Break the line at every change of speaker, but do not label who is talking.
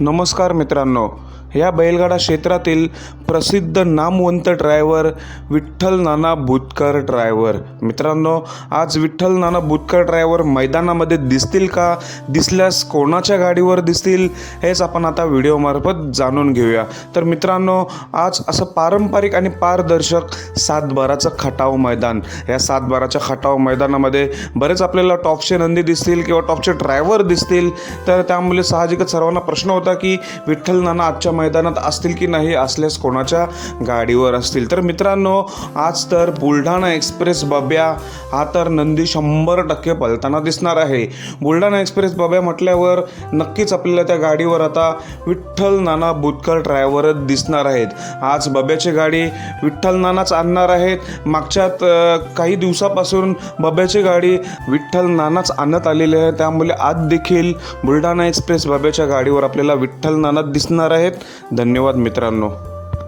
नमस्कार मित्रांनो. या बैलगाडा क्षेत्रातील प्रसिद्ध नामवंत ड्रायव्हर विठ्ठल नाना बुतकर ड्रायव्हर मित्रांनो आज विठ्ठल नाना बुतकर ड्रायव्हर मैदानामध्ये दिसतील का? दिसल्यास कोणाच्या गाडीवर दिसतील? हेच आपण आता व्हिडिओमार्फत जाणून घेऊया. तर मित्रांनो आज असं पारंपरिक आणि पारदर्शक सातबाराचं खटाव मैदान. या सातबाराच्या खटाव मैदानामध्ये बरेच आपल्याला टॉपचे नंदी दिसतील किंवा टॉपचे ड्रायव्हर दिसतील. तर त्यामुळे साहजिकच सर्वांना प्रश्न होता की विठ्ठल नाना आजच्या मैदानात असतील की नाही असल्यास कोणाच्या गाडीवर असतील? तर मित्रांनो आज तर बुलढाणा एक्सप्रेस बब्या हा तर नंदी शंभर टक्के पलताना दिसणार आहे. बुलढाणा एक्सप्रेस बब्या म्हटल्यावर नक्कीच आपल्याला त्या गाडीवर आता विठ्ठल नाना बुतकर ड्रायव्हरच दिसणार आहेत. आज बब्याची गाडी विठ्ठल नानाच आणणार आहेत. मागच्यात काही दिवसापासून बब्याची गाडी विठ्ठल नानाच आणत आलेली आहे. त्यामुळे आज देखील बुलढाणा एक्सप्रेस बब्याच्या गाडीवर आपल्याला विठ्ठल नानात दिसणार आहेत. धन्यवाद मित्रांनो.